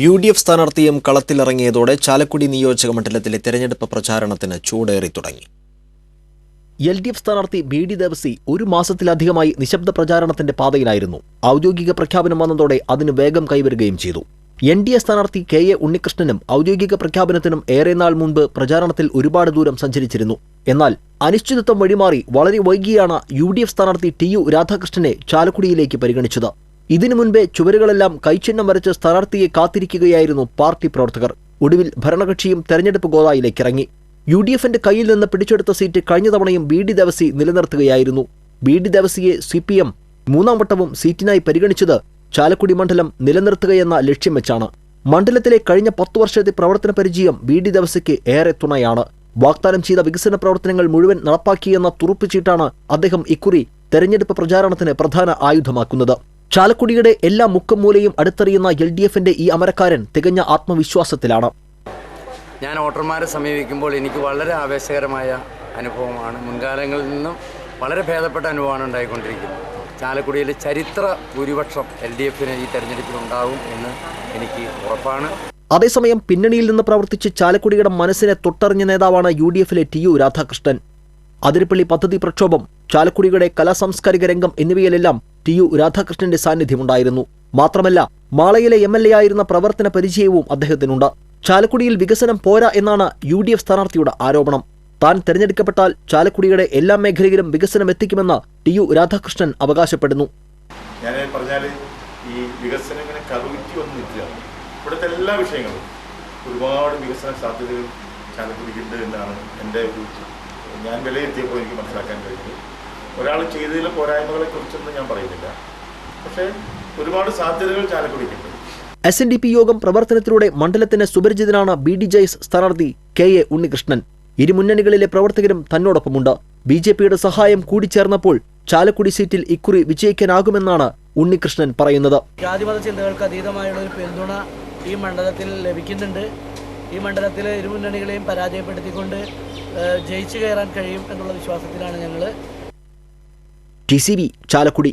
U D F സ്ഥാനാർത്ഥിയും കളത്തിലിറങ്ങിയതോടെ ചാലക്കുടി നിയോജക മണ്ഡലത്തിലെ തെരഞ്ഞെടുപ്പ് പ്രചാരണത്തിന് ചൂടേറി തുടങ്ങി. എൽ ഡി എഫ് സ്ഥാനാർത്ഥി ബി ഡി ദേവസി ഒരു മാസത്തിലധികമായി നിശബ്ദ പ്രചാരണത്തിന്റെ പാതയിലായിരുന്നു. ഔദ്യോഗിക പ്രഖ്യാപനം വന്നതോടെ അതിന് വേഗം കൈവരുകയും ചെയ്തു. എൻ ഡി എ സ്ഥാനാർത്ഥി കെ എ ഉണ്ണികൃഷ്ണനും ഔദ്യോഗിക പ്രഖ്യാപനത്തിനും ഏറെ നാൾ മുൻപ് പ്രചാരണത്തിൽ ഒരുപാട് ദൂരം സഞ്ചരിച്ചിരുന്നു. എന്നാൽ അനിശ്ചിതത്വം വഴിമാറി വളരെ വൈകിയാണ് യു ഡി എഫ് സ്ഥാനാർത്ഥി ടി യു രാധാകൃഷ്ണനെ ചാലക്കുടിയിലേക്ക് പരിഗണിച്ചത്. ഇതിനു മുൻപേ ചുവരുകളെല്ലാം കൈച്ചിഹ്നം വരച്ച് സ്ഥാനാർത്ഥിയെ കാത്തിരിക്കുകയായിരുന്നു പാർട്ടി പ്രവർത്തകർ. ഒടുവിൽ ഭരണകക്ഷിയും തെരഞ്ഞെടുപ്പ് ഗോതായിലേക്ക് ഇറങ്ങി. യു ഡി എഫിന്റെ കയ്യിൽ നിന്ന് പിടിച്ചെടുത്ത സീറ്റ് കഴിഞ്ഞ തവണയും ബി ഡി ദേവസി നിലനിർത്തുകയായിരുന്നു. ബി ഡി ദേവസിയെ സി പി എം മൂന്നാം വട്ടവും സീറ്റിനായി പരിഗണിച്ചത് ചാലക്കുടി മണ്ഡലം നിലനിർത്തുകയെന്ന ലക്ഷ്യം വെച്ചാണ്. മണ്ഡലത്തിലെ കഴിഞ്ഞ പത്തു വർഷത്തെ പ്രവർത്തന പരിചയം ബി ഡി ദേവസിക്ക് ഏറെ തുണയാണ്. വാഗ്ദാനം ചെയ്ത വികസന പ്രവർത്തനങ്ങൾ മുഴുവൻ നടപ്പാക്കിയെന്ന തുറുപ്പുചീട്ടാണ് അദ്ദേഹം ഇക്കുറി തെരഞ്ഞെടുപ്പ് പ്രചാരണത്തിന് പ്രധാന ആയുധമാക്കുന്നത്. ചാലക്കുടിയുടെ എല്ലാ മുക്കും മൂലയും അടുത്തറിയുന്ന എൽ ഡി എഫിന്റെ ഈ അമരക്കാരൻ തികഞ്ഞ ആത്മവിശ്വാസത്തിലാണ്. ഞാൻ വോട്ടർമാരെ സമീപിക്കുമ്പോൾ എനിക്ക് വളരെ ആവേശകരമായ അനുഭവമാണ്. മുൻകാലങ്ങളിൽ നിന്നും വളരെ ഭേദപ്പെട്ട അനുഭവമാണ് ഉണ്ടായിക്കൊണ്ടിരിക്കുന്നത്. ചാലക്കുടിയിലെ ചരിത്ര ഭൂരിപക്ഷം എൽ ഡി എഫിന് ഈ തെരഞ്ഞെടുപ്പിൽ ഉണ്ടാവും എന്ന് എനിക്ക് ഉറപ്പാണ്. അതേസമയം പിന്നണിയിൽ നിന്ന് പ്രവർത്തിച്ച് ചാലക്കുടിയുടെ മനസ്സിനെ തൊട്ടറിഞ്ഞ നേതാവാണ് യു ഡി എഫിലെ ടി യു രാധാകൃഷ്ണൻ. അതിരപ്പള്ളി പദ്ധതി പ്രക്ഷോഭം ചാലക്കുടിയുടെ കലാസാംസ്കാരിക രംഗം എന്നിവയിലെല്ലാം ടി യു രാധാകൃഷ്ണന്റെ സാന്നിധ്യമുണ്ടായിരുന്നു. മാത്രമല്ല മാളയിലെ എം എൽ എ ആയിരുന്ന പ്രവർത്തന പരിചയവും അദ്ദേഹത്തിനുണ്ട്. ചാലക്കുടിയിൽ വികസനം പോരാ എന്നാണ് യു ഡി എഫ് സ്ഥാനാർത്ഥിയുടെ ആരോപണം. താൻ തെരഞ്ഞെടുക്കപ്പെട്ടാൽ ചാലക്കുടിയുടെ എല്ലാ മേഖലയിലും വികസനം എത്തിക്കുമെന്ന് ടി യു രാധാകൃഷ്ണൻ അവകാശപ്പെടുന്നു. ഞാൻ പറഞ്ഞാൽ ഈ ഇവിടുത്തെ എല്ലാ വിഷയങ്ങളും ഒരുപാട് വികസന സാധ്യതകൾ ചാലക്കുടിക്കുണ്ട് എന്നാണ് എന്റെ ഒരു ഞാൻ വിലയിരുത്തിയപ്പോൾ എനിക്ക് മനസ്സിലാക്കാൻ കഴിഞ്ഞത്. ഒരാൾ ചെയ്തതിലെ പോരായ്മകളെ കുറിച്ചൊന്നും ഞാൻ പറയുന്നില്ല. പക്ഷേ ഒരുപാട് സാധ്യതകൾ ചാലക്കുടിക്കുണ്ട് എസ് എൻ ഡി പി യോഗം പ്രവർത്തനത്തിലൂടെ മണ്ഡലത്തിന് സുപരിചിതനാണ് ബി ഡി ജെയ്സ് സ്ഥാനാർത്ഥി കെ എ ഉണ്ണികൃഷ്ണൻ. ഇരു മുന്നണികളിലെ പ്രവർത്തകരും തന്നോടൊപ്പമുണ്ട്. ബി ജെ പിയുടെ സഹായം കൂടിച്ചേർന്നപ്പോൾ ചാലക്കുടി സീറ്റിൽ ഇക്കുറി വിജയിക്കാനാകുമെന്നാണ് ഉണ്ണികൃഷ്ണൻ പറയുന്നത്. ജാതിമത ചിന്തകൾക്ക് അതീതമായുള്ള ഒരു പിന്തുണ ഈ മണ്ഡലത്തിൽ ലഭിക്കുന്നുണ്ട്. ഈ മണ്ഡലത്തിലെ ഇരുമുന്നണികളെയും പരാജയപ്പെടുത്തിക്കൊണ്ട് ജയിച്ചു കയറാൻ കഴിയും എന്നുള്ള വിശ്വാസത്തിലാണ് ഞങ്ങൾ ടി സി ബി ചാലക്കുടി